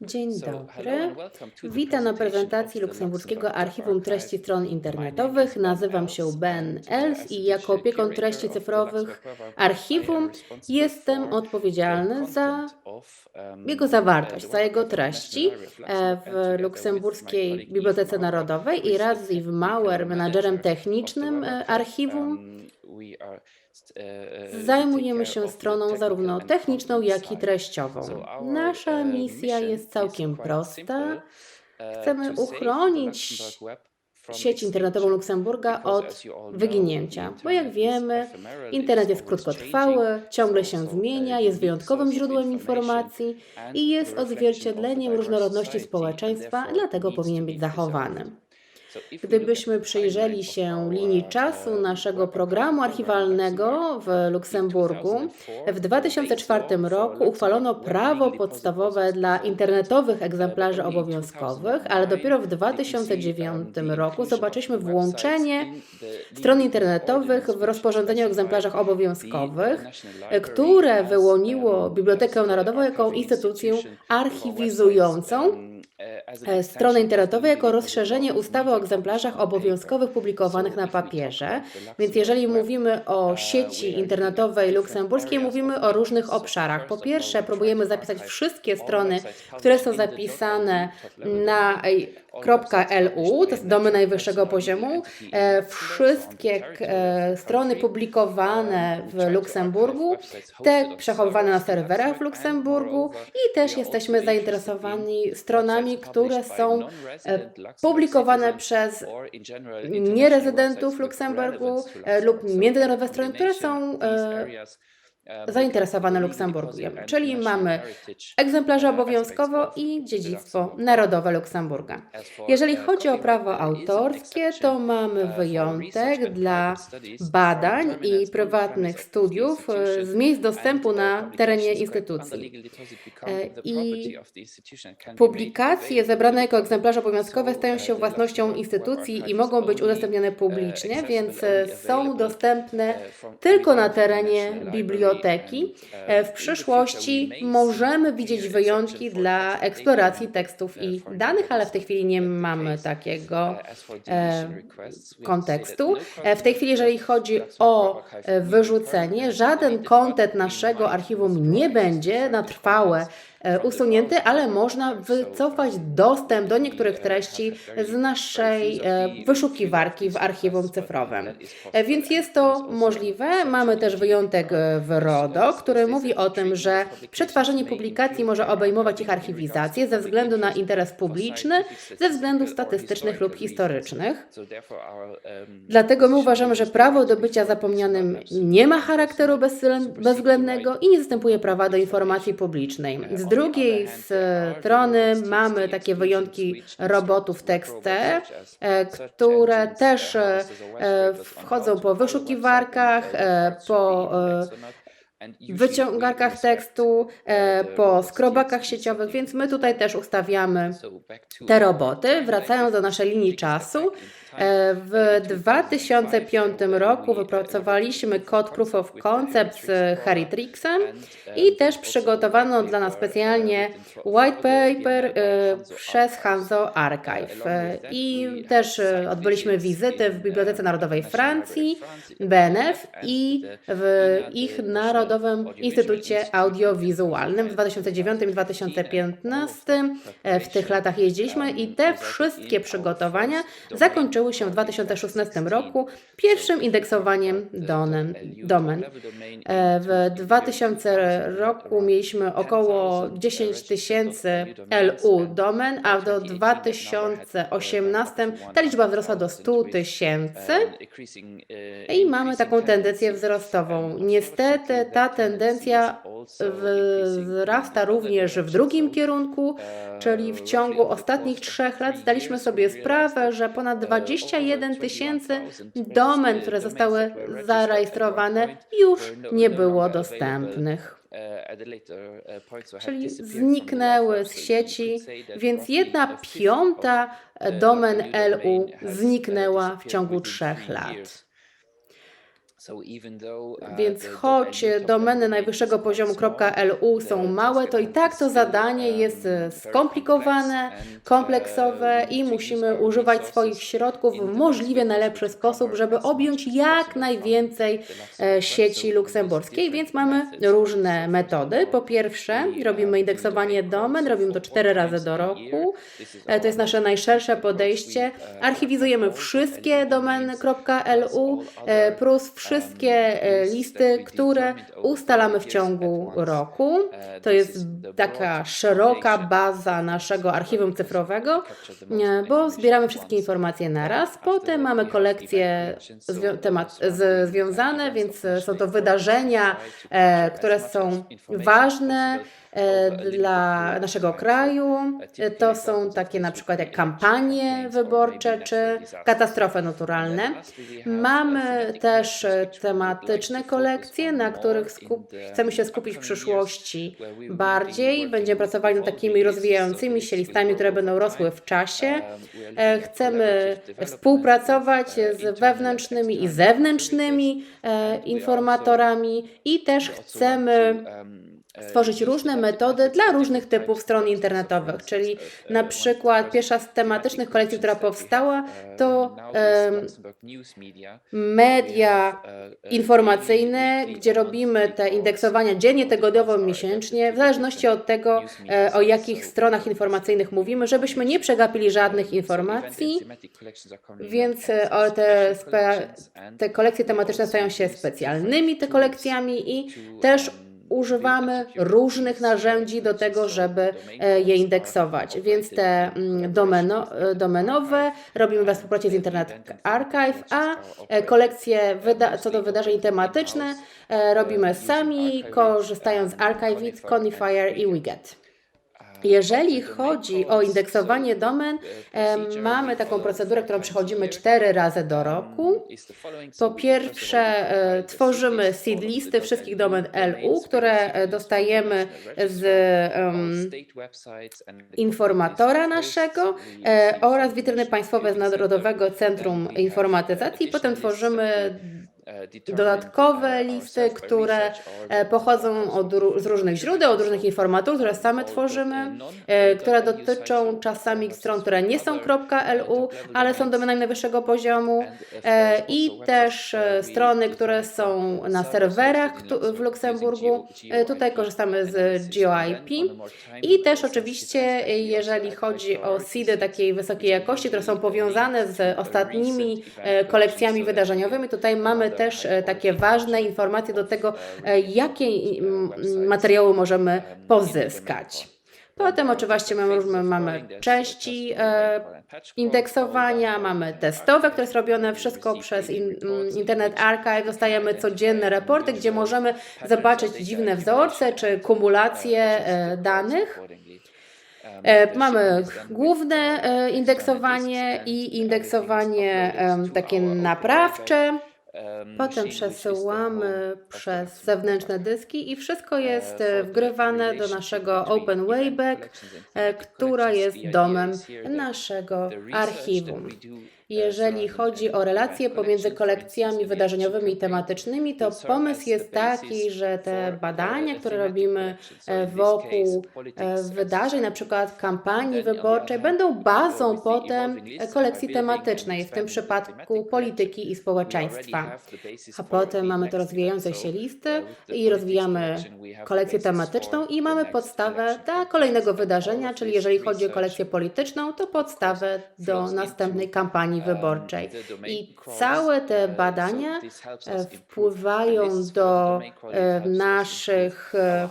Dzień dobry. Witam na prezentacji Luksemburskiego Archiwum Treści Stron Internetowych. Nazywam się Ben Els i jako opiekun treści cyfrowych archiwum jestem odpowiedzialny za jego zawartość, za jego treści e, w Luksemburskiej Bibliotece Narodowej i raz z Mauer, menadżerem technicznym e, archiwum, Zajmujemy się stroną zarówno techniczną, jak i treściową. Nasza misja jest całkiem prosta. Chcemy uchronić sieć internetową Luksemburga od wyginięcia, bo jak wiemy, internet jest krótkotrwały, ciągle się zmienia, jest wyjątkowym źródłem informacji i jest odzwierciedleniem różnorodności społeczeństwa, dlatego powinien być zachowany. Gdybyśmy przyjrzeli się linii czasu naszego programu archiwalnego w Luksemburgu, w 2004 roku uchwalono prawo podstawowe dla internetowych egzemplarzy obowiązkowych, ale dopiero w 2009 roku zobaczyliśmy włączenie stron internetowych w rozporządzeniu o egzemplarzach obowiązkowych, które wyłoniło Bibliotekę Narodową jako instytucję archiwizującą. E, strony internetowej jako rozszerzenie ustawy o egzemplarzach obowiązkowych publikowanych na papierze. Więc jeżeli mówimy o sieci internetowej luksemburskiej, mówimy o różnych obszarach. Po pierwsze, próbujemy zapisać wszystkie strony, które są zapisane na .lu, to jest domy najwyższego poziomu. E, wszystkie e, strony publikowane w Luksemburgu, te przechowywane na serwerach w Luksemburgu i też jesteśmy zainteresowani stronami, które są e, publikowane przez nierezydentów Luksemburgu lub międzynarodowe strony, które są zainteresowane Luksemburgiem. Czyli mamy egzemplarze obowiązkowo i dziedzictwo narodowe Luksemburga. Jeżeli chodzi o prawo autorskie, to mamy wyjątek dla badań i prywatnych studiów z miejsc dostępu na terenie instytucji. I publikacje zebrane jako egzemplarze obowiązkowe stają się własnością instytucji i mogą być udostępniane publicznie, więc są dostępne tylko na terenie biblioteki biblioteki. E, w przyszłości możemy widzieć wyjątki dla eksploracji tekstów i danych, ale w tej chwili nie mamy takiego e, kontekstu. E, w tej chwili, jeżeli chodzi o wyrzucenie, żaden kontent naszego archiwum nie będzie na trwałe E, usunięty, ale można wycofać dostęp do niektórych treści z naszej e, wyszukiwarki w archiwum cyfrowym. E, więc jest to możliwe. Mamy też wyjątek w RODO, który mówi o tym, że przetwarzanie publikacji może obejmować ich archiwizację ze względu na interes publiczny, ze względów statystycznych lub historycznych. Dlatego my uważamy, że prawo do bycia zapomnianym nie ma charakteru bezwzględnego i nie zastępuje prawa do informacji publicznej. Z drugiej strony mamy takie wyjątki robotów TextT, e, które też e, wchodzą po wyszukiwarkach, e, po wyciągarkach tekstu, po skrobakach sieciowych, więc my tutaj też ustawiamy te roboty. Wracając do naszej linii czasu, w 2005 roku wypracowaliśmy kod Proof of Concept z Haritrixem i też przygotowano dla nas specjalnie white paper y, przez Hanzo Archive. I też odbyliśmy wizyty w Bibliotece Narodowej Francji, BNF i w ich Narodowym Instytucie Audiowizualnym w 2009 i 2015. W tych latach jeździliśmy i te wszystkie przygotowania zakończyły się w 2016 roku pierwszym indeksowaniem domen. domen. E, w 2000 roku mieliśmy około 10 tysięcy LU domen, a do 2018 ta liczba wzrosła do 100 tysięcy i mamy taką tendencję wzrostową. Niestety ta tendencja wzrasta również w drugim kierunku, czyli w ciągu ostatnich trzech lat zdaliśmy sobie sprawę, że ponad 20 21 tysięcy domen, które zostały zarejestrowane, już nie było dostępnych. Czyli zniknęły z sieci, więc jedna piąta domen LU zniknęła w ciągu trzech lat. Więc choć domeny najwyższego poziomu .lu są małe, to i tak to zadanie jest e, skomplikowane, kompleksowe i musimy używać swoich środków w możliwie najlepszy sposób, żeby objąć jak najwięcej e, sieci luksemburskiej, więc mamy różne metody. Po pierwsze, robimy indeksowanie domen, robimy to cztery razy do roku. E, To jest nasze najszersze podejście. Archiwizujemy wszystkie domeny.lu plus wszystkie e, listy, które ustalamy w ciągu roku. To jest taka szeroka baza naszego archiwum cyfrowego, e, bo zbieramy wszystkie informacje naraz. Potem mamy kolekcje zwią- temat, związane, więc e, są to wydarzenia, e, które są ważne e, dla naszego kraju. E, To są takie na przykład jak kampanie wyborcze czy katastrofy naturalne. Mamy też e, tematyczne kolekcje, na których chcemy się skupić w przyszłości bardziej. Będziemy pracowali nad takimi rozwijającymi się listami, które będą rosły w czasie. E, Chcemy współpracować z wewnętrznymi i zewnętrznymi e, informatorami i też chcemy stworzyć różne metody dla różnych typów stron internetowych, czyli na przykład pierwsza z tematycznych kolekcji, która powstała, to media informacyjne, gdzie robimy te indeksowania dziennie, tygodniowo, miesięcznie, w zależności od tego, e, o jakich stronach informacyjnych mówimy, żebyśmy nie przegapili żadnych informacji, więc e, te, te kolekcje tematyczne stają się specjalnymi te kolekcjami i też używamy różnych narzędzi do tego, żeby e, je indeksować. Więc te mm, domeno, e, domenowe robimy we współpracy z Internet Archive, a e, kolekcje co do wydarzeń tematyczne robimy sami, korzystając z Archivit, Conifier i Wiget. Jeżeli chodzi o indeksowanie domen, em, mamy taką procedurę, którą przechodzimy cztery razy do roku. Po pierwsze, e, tworzymy seed listy wszystkich domen LU, które e, dostajemy z informatora naszego e, oraz witryny państwowe z Narodowego Centrum Informatyzacji. Potem tworzymy dodatkowe listy, które e, pochodzą od, z różnych źródeł, od różnych informatorów, które same tworzymy, e, które dotyczą czasami stron, które nie są .lu, ale są domenami najwyższego poziomu i też strony, które są na serwerach w Luksemburgu. Tutaj korzystamy z GeoIP i też oczywiście, jeżeli chodzi o seedy takiej wysokiej jakości, które są powiązane z ostatnimi e, kolekcjami wydarzeniowymi, tutaj mamy też e, takie ważne informacje do tego, e, jakie materiały możemy pozyskać. Potem oczywiście mamy, różne- mamy części e, indeksowania, mamy testowe, które jest robione wszystko przez in, Internet Archive. Dostajemy codzienne raporty, gdzie możemy zobaczyć dziwne wzorce czy kumulacje e, danych. E, Mamy główne indeksowanie i indeksowanie takie naprawcze. Potem przesyłamy przez zewnętrzne dyski i wszystko jest e, wgrywane do naszego Open Wayback, e, która jest domem naszego archiwum. Jeżeli chodzi o relacje pomiędzy kolekcjami wydarzeniowymi i tematycznymi, to pomysł jest taki, że te badania, które robimy e, wokół e, wydarzeń, na przykład kampanii wyborczej, będą bazą potem e, kolekcji tematycznej, w tym przypadku polityki i społeczeństwa. A potem mamy to rozwijające się listy i rozwijamy kolekcję tematyczną i mamy podstawę dla kolejnego wydarzenia, czyli jeżeli chodzi o kolekcję polityczną, to podstawę do następnej kampanii wyborczej. I całe te badania e, wpływają do e, naszych e,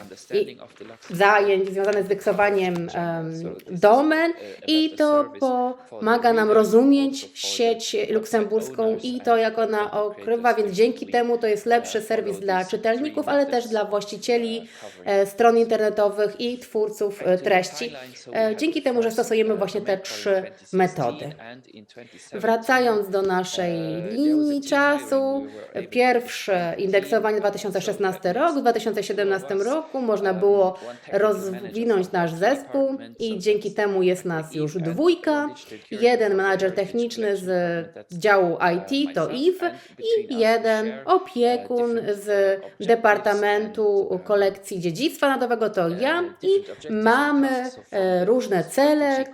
zajęć związanych z indeksowaniem em, domen i to pomaga nam rozumieć sieć luksemburską i to, jak ona okrywa, więc dzięki temu to jest lepszy serwis dla czytelników, ale też dla właścicieli e, stron internetowych i twórców e, treści. E, Dzięki temu, że stosujemy właśnie te trzy metody. Wracając do naszej linii czasu, pierwsze indeksowanie 2016 rok, w 2017 roku można było rozwinąć nasz zespół i dzięki temu jest nas już dwójka. Jeden menadżer techniczny z działu IT to Eve i jeden opiekun z Departamentu Kolekcji Dziedzictwa Narodowego to ja i mamy e, różne cele,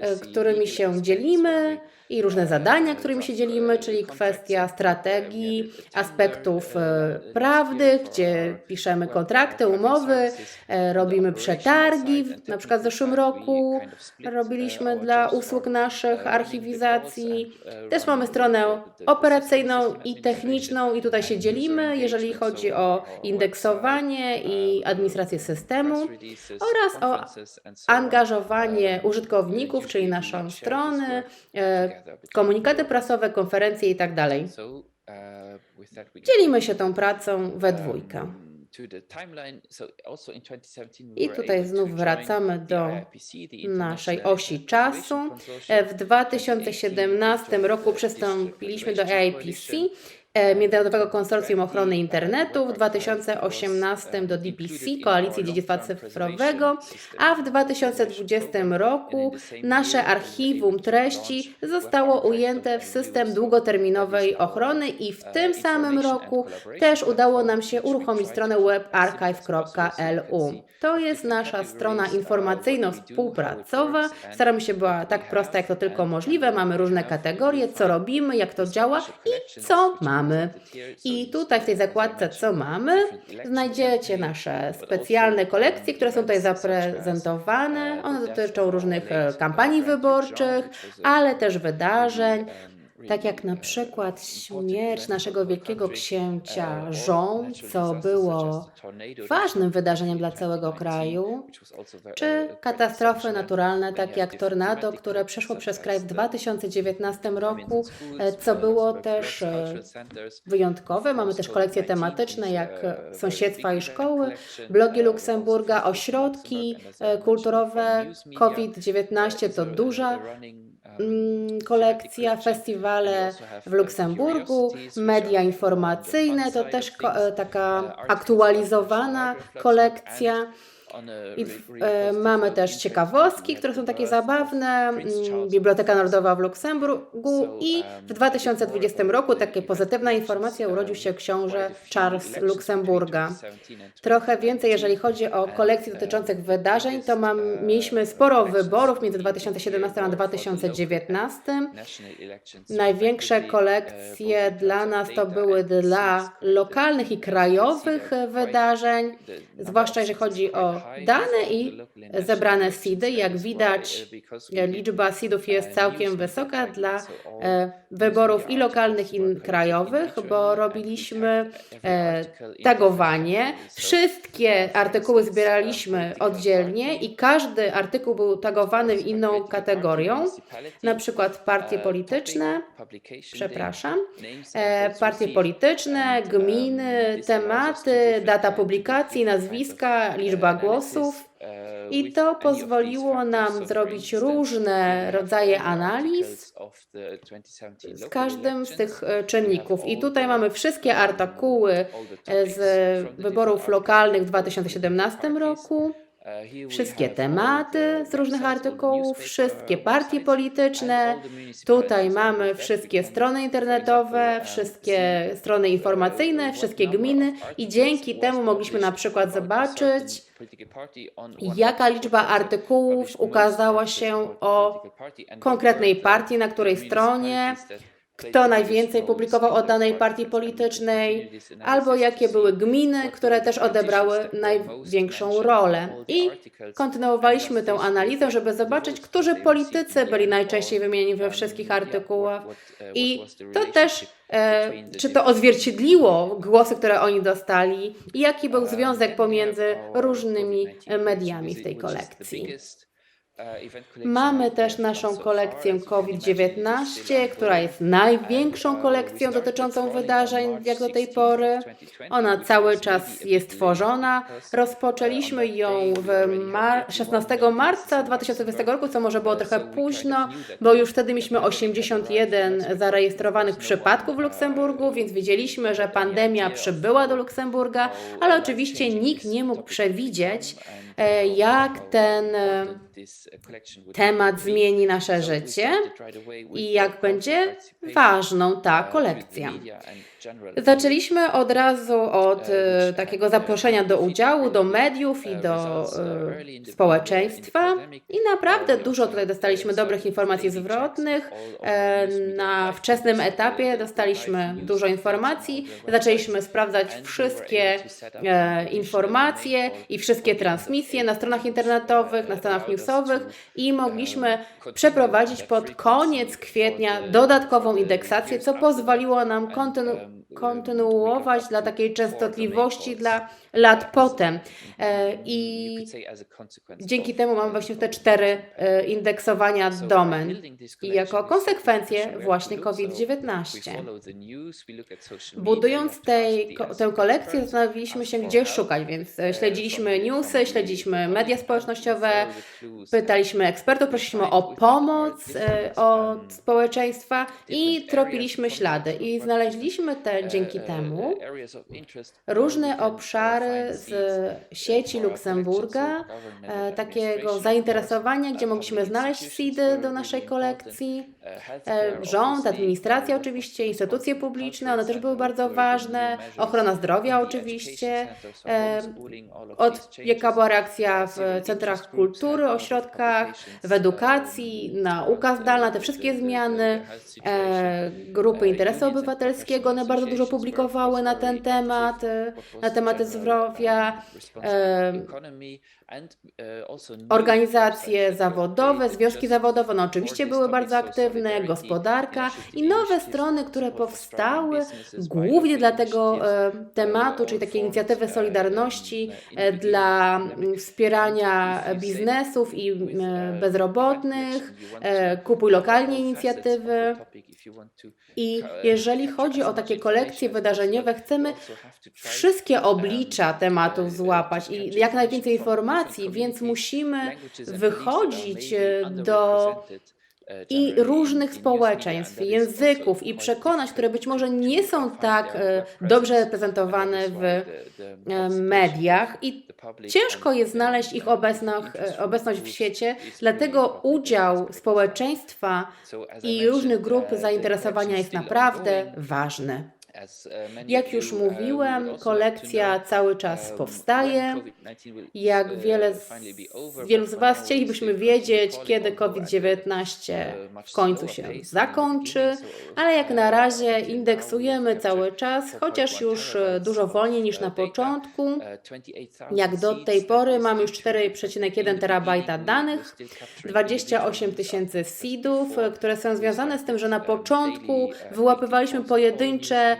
e, którymi się dzielimy i różne zadania, którymi się dzielimy, czyli kwestia strategii, aspektów e, prawdy, gdzie piszemy kontrakty, umowy, e, robimy przetargi. Na przykład w zeszłym roku robiliśmy dla usług naszych archiwizacji. Też mamy stronę operacyjną i techniczną i tutaj się dzielimy, jeżeli chodzi o indeksowanie i administrację systemu oraz o angażowanie użytkowników, czyli naszą stronę, e, komunikaty prasowe, konferencje i tak dalej. Dzielimy się tą pracą we dwójkę. I tutaj znów wracamy do naszej osi czasu. W 2017 roku przystąpiliśmy do AIPC, Międzynarodowego Konsorcjum Ochrony Internetu, w 2018 do DPC, Koalicji Dziedzictwa Cyfrowego, a w 2020 roku nasze archiwum treści zostało ujęte w system długoterminowej ochrony i w tym samym roku też udało nam się uruchomić stronę webarchive.lu. To jest nasza strona informacyjno-współpracowa. Staramy się była tak prosta, jak to tylko możliwe. Mamy różne kategorie, co robimy, jak to działa i co mamy. I tutaj w tej zakładce co mamy, znajdziecie nasze specjalne kolekcje, które są tutaj zaprezentowane. One dotyczą różnych e, kampanii wyborczych, ale też wydarzeń. Tak jak na przykład śmierć naszego wielkiego księcia Żon, co było ważnym wydarzeniem dla całego kraju, czy katastrofy naturalne, takie jak tornado, które przeszło przez kraj w 2019 roku, co było też e, wyjątkowe. Mamy też kolekcje tematyczne, jak sąsiedztwa i szkoły, blogi Luksemburga, ośrodki e, kulturowe. COVID-19 to duża kolekcja, festiwale w Luksemburgu, media informacyjne, to też e, taka aktualizowana kolekcja. I e, mamy też ciekawostki, które są takie zabawne. Mm, Biblioteka Narodowa w Luksemburgu i w 2020 roku takie pozytywna informacja urodził się książę Charles Luksemburga. Trochę więcej, jeżeli chodzi o kolekcje dotyczących wydarzeń, to mam, mieliśmy sporo wyborów między 2017 a 2019. Największe kolekcje dla nas to były dla lokalnych i krajowych wydarzeń, zwłaszcza jeżeli chodzi o dane i zebrane seedy. Jak widać, liczba seedów jest całkiem wysoka dla e, wyborów i lokalnych, i krajowych, bo robiliśmy e, tagowanie. Wszystkie artykuły zbieraliśmy oddzielnie i każdy artykuł był tagowany inną kategorią, na przykład partie polityczne, przepraszam, e, partie polityczne, gminy, tematy, data publikacji, nazwiska, liczba głosów głosów. I to pozwoliło nam zrobić różne rodzaje analiz z każdym z tych e, czynników. I tutaj mamy wszystkie artykuły e, z wyborów lokalnych w 2017 roku wszystkie tematy z różnych artykułów, wszystkie partie polityczne. Tutaj mamy wszystkie strony internetowe, wszystkie strony informacyjne, wszystkie gminy i dzięki temu mogliśmy na przykład zobaczyć, jaka liczba artykułów ukazała się o konkretnej partii, na której stronie, kto najwięcej publikował o danej partii politycznej, albo jakie były gminy, które też odebrały największą rolę. I kontynuowaliśmy tę analizę, żeby zobaczyć, którzy politycy byli najczęściej wymienieni we wszystkich artykułach. I to też, e, czy to odzwierciedliło głosy, które oni dostali, i jaki był związek pomiędzy różnymi mediami w tej kolekcji. Mamy też naszą kolekcję COVID-19, która jest największą kolekcją dotyczącą wydarzeń jak do tej pory. Ona cały czas jest tworzona. Rozpoczęliśmy ją mar 16 marca 2020 roku, co może było trochę późno, bo już wtedy mieliśmy 81 zarejestrowanych przypadków w Luksemburgu, więc wiedzieliśmy, że pandemia przybyła do Luksemburga, ale oczywiście nikt nie mógł przewidzieć, e, jak ten e, temat zmieni nasze życie i jak będzie ważną ta kolekcja. Zaczęliśmy od razu od e, takiego zaproszenia do udziału, do mediów i do e, społeczeństwa i naprawdę dużo tutaj dostaliśmy dobrych informacji zwrotnych. E, na wczesnym etapie dostaliśmy dużo informacji, zaczęliśmy sprawdzać wszystkie informacje i wszystkie transmisje na stronach internetowych, na stronach newsowych i mogliśmy przeprowadzić pod koniec kwietnia dodatkową indeksację, co pozwoliło nam kontynu- kontynuować dla takiej częstotliwości dla lat potem. E, I dzięki temu mamy właśnie te cztery e, indeksowania domen. I jako konsekwencję właśnie COVID-19. Budując tej, tę kolekcję, zastanowiliśmy się, gdzie szukać, więc e, śledziliśmy newsy, śledziliśmy media społecznościowe, pytaliśmy ekspertów, prosiliśmy o pomoc od społeczeństwa i tropiliśmy ślady. I znaleźliśmy te dzięki temu różne obszary z sieci Luksemburga, e, takiego zainteresowania, gdzie mogliśmy znaleźć seedy do naszej kolekcji. E, Rząd, administracja oczywiście, instytucje publiczne, one też były bardzo ważne, ochrona zdrowia oczywiście, e, od, jaka była reakcja w centrach kultury, ośrodkach, w edukacji, nauka zdalna, te wszystkie zmiany, e, grupy interesu obywatelskiego, one bardzo dużo publikowały na ten temat, na tematy zdrowia, organizacje zawodowe, związki zawodowe, no oczywiście były bardzo aktywne, gospodarka i nowe strony, które powstały głównie dla tego e, tematu, czyli takiej inicjatywy Solidarności e, dla wspierania biznesów i e, bezrobotnych, e, kupuj lokalnie inicjatywy. I jeżeli chodzi o takie kolekcje wydarzeniowe, chcemy wszystkie oblicza tematów złapać i jak najwięcej informacji, więc musimy wychodzić do i różnych społeczeństw, języków i przekonań, które być może nie są tak e, dobrze reprezentowane w e, mediach i ciężko jest znaleźć ich e, obecność w świecie, dlatego udział społeczeństwa i różnych grup zainteresowania jest naprawdę ważny. Jak już mówiłem, kolekcja cały czas powstaje. Jak wiele z, wielu z Was chcielibyśmy wiedzieć, kiedy COVID-19 w końcu się zakończy, ale jak na razie indeksujemy cały czas, chociaż już e, dużo wolniej niż na początku. Jak do tej pory mamy już 4,1 terabajta danych, 28 tysięcy seedów, e, które są związane z tym, że na początku wyłapywaliśmy pojedyncze e,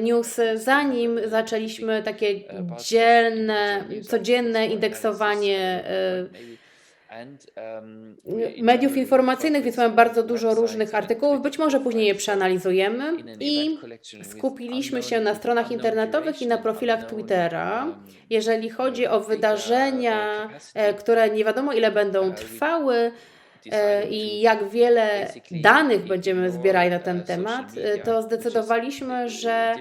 newsy, zanim zaczęliśmy takie dzielne, codzienne indeksowanie e, mediów informacyjnych, więc mamy bardzo dużo różnych artykułów. Być może później je przeanalizujemy i skupiliśmy się na stronach internetowych i na profilach Twittera. Jeżeli chodzi o wydarzenia, e, które nie wiadomo ile będą trwały, e, i jak wiele danych będziemy zbierali na ten temat, e, to zdecydowaliśmy, że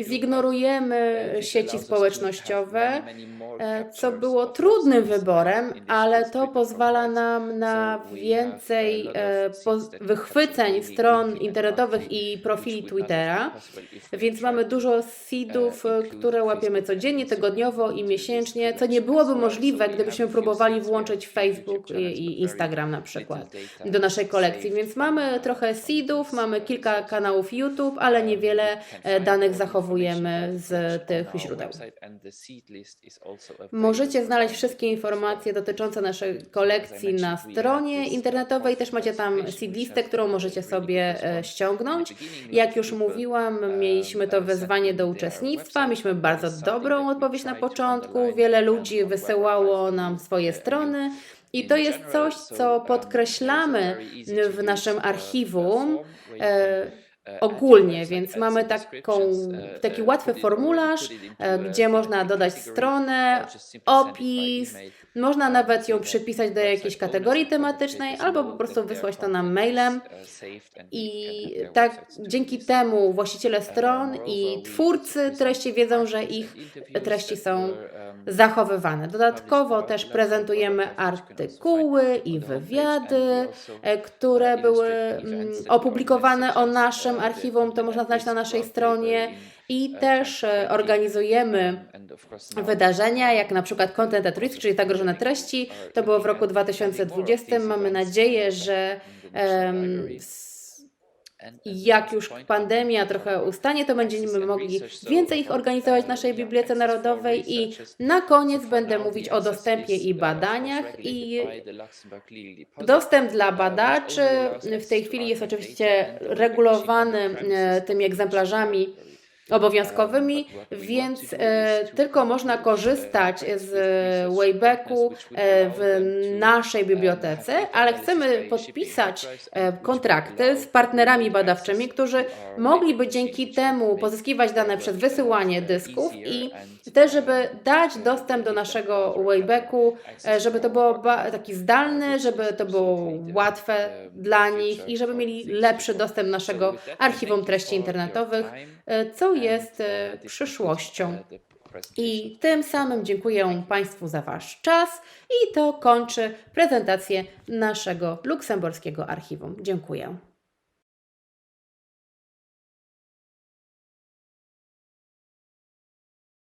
zignorujemy sieci społecznościowe, e, co było trudnym wyborem, ale to pozwala nam na więcej e, wychwyceń stron internetowych i profili Twittera, więc mamy dużo seedów, e, które łapiemy codziennie, tygodniowo i miesięcznie, co nie byłoby możliwe, gdybyśmy próbowali włączyć Facebook i Instagram na przykład do naszej kolekcji. Więc mamy trochę seedów, mamy kilka kanałów YouTube, ale niewiele e, danych zachowujemy z tych źródeł. Możecie znaleźć wszystkie informacje dotyczące naszej kolekcji na stronie internetowej. Też macie tam seed listę, którą możecie sobie e, ściągnąć. Jak już mówiłam, mieliśmy to wezwanie do uczestnictwa. Mieliśmy bardzo dobrą odpowiedź na początku. Wiele ludzi wysyłało nam swoje strony. I to jest coś, co podkreślamy w naszym archiwum. E, ogólnie, więc mamy taką, taki łatwy formularz, e, gdzie można dodać stronę, opis, można nawet ją przypisać do jakiejś kategorii tematycznej, albo po prostu wysłać to nam mailem. I tak dzięki temu właściciele stron i twórcy treści wiedzą, że ich treści są zachowywane. Dodatkowo też prezentujemy artykuły i wywiady, e, które były mm, opublikowane o naszym archiwum, to można znaleźć na naszej stronie. I też e, organizujemy wydarzenia, jak na przykład Content at Risk, czyli zagrożone treści. To było w roku 2020. Mamy nadzieję, że s- jak już pandemia trochę ustanie, to będziemy mogli więcej ich organizować w naszej Bibliotece Narodowej. I na koniec będę mówić o dostępie i badaniach. I dostęp dla badaczy w tej chwili jest oczywiście regulowany e, tymi egzemplarzami obowiązkowymi, więc e, tylko można korzystać z Waybacku e, w naszej bibliotece, ale chcemy podpisać e, kontrakty z partnerami badawczymi, którzy mogliby dzięki temu pozyskiwać dane przez wysyłanie dysków i też, żeby dać dostęp do naszego Waybacku, żeby to było taki zdalny, żeby to było łatwe dla nich i żeby mieli lepszy dostęp do naszego archiwum treści internetowych, co jest e, przyszłością. I tym samym dziękuję Państwu za Wasz czas i to kończy prezentację naszego luksemburskiego archiwum. Dziękuję.